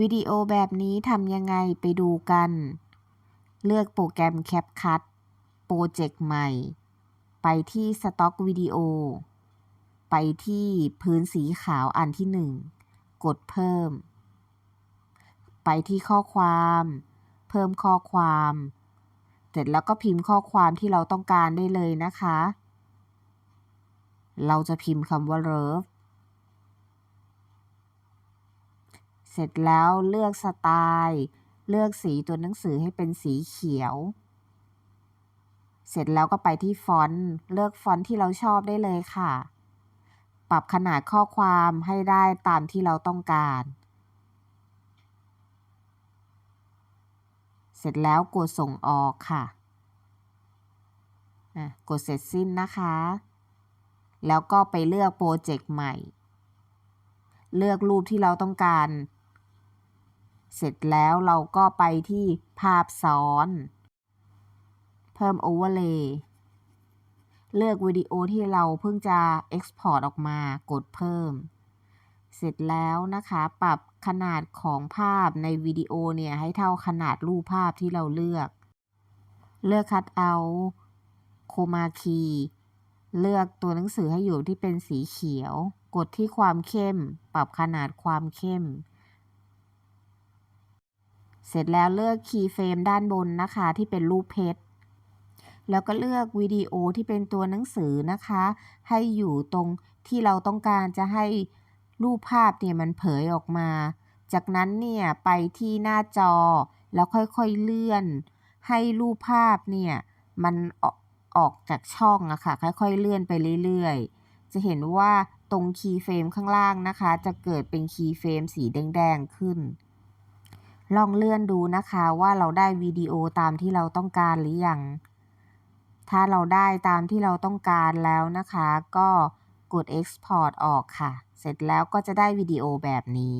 วิดีโอแบบนี้ทำยังไงไปดูกัน เลือกโปรแกรม CapCut โปรเจกต์ใหม่ ไปที่สต็อกวิดีโอไปที่พื้นสีขาวอันที่ 1 กดเพิ่ม ไปที่ข้อความ เพิ่มข้อความ เสร็จแล้วก็พิมพ์ข้อความที่เราต้องการได้เลยนะคะ เราจะพิมพ์คำว่า love เสร็จแล้วเลือกสไตล์ เลือกสีตัวหนังสือให้เป็นสีเขียว เสร็จแล้วก็ไปที่ฟอนต์เลือกฟอนต์ที่เราชอบได้เลยค่ะ ปรับขนาดข้อความให้ได้ตามที่เราต้องการ เสร็จแล้วกดส่งออกค่ะอะกดเสร็จสิ้นนะคะ แล้วก็ไปเลือกโปรเจกต์ใหม่ เลือกรูปที่เราต้องการ เสร็จแล้วเราก็ไปที่ภาพซ้อน เพิ่ม Overlay เลือกวิดีโอที่เราเพิ่งจะ Export ออกมากดเพิ่ม เสร็จแล้วนะคะ ปรับขนาดของภาพในวิดีโอเนี่ย ให้เท่าขนาดรูปภาพที่เราเลือก เลือก Cut Out Chroma Key เลือกตัวหนังสือให้อยู่ที่เป็นสีเขียว กดที่ความเข้ม ปรับขนาดความเข้ม เสร็จแล้วเลือกคีย์เฟรมด้านบนนะคะ ที่เป็นรูปเพชร แล้วก็เลือกวิดีโอที่เป็นตัวหนังสือนะคะ ให้อยู่ตรงที่เราต้องการจะให้รูปภาพเนี่ยมันเผยออกมา จากนั้นเนี่ยไปที่หน้าจอ แล้วค่อยๆเลื่อน ให้รูปภาพเนี่ยมันออกออกจากช่องอะค่ะ ค่อยๆเลื่อนไปเรื่อยๆ จะเห็นว่าตรงคีย์เฟรมข้างล่างนะคะ จะเกิดเป็นคีย์เฟรมสีแดงๆขึ้น ลองเลื่อนดูนะคะว่าเราได้วิดีโอตามที่เราต้องการหรือยัง ถ้าเราได้ตามที่เราต้องการแล้วนะคะ ก็กด export ออกค่ะ เสร็จแล้วก็จะได้วิดีโอแบบนี้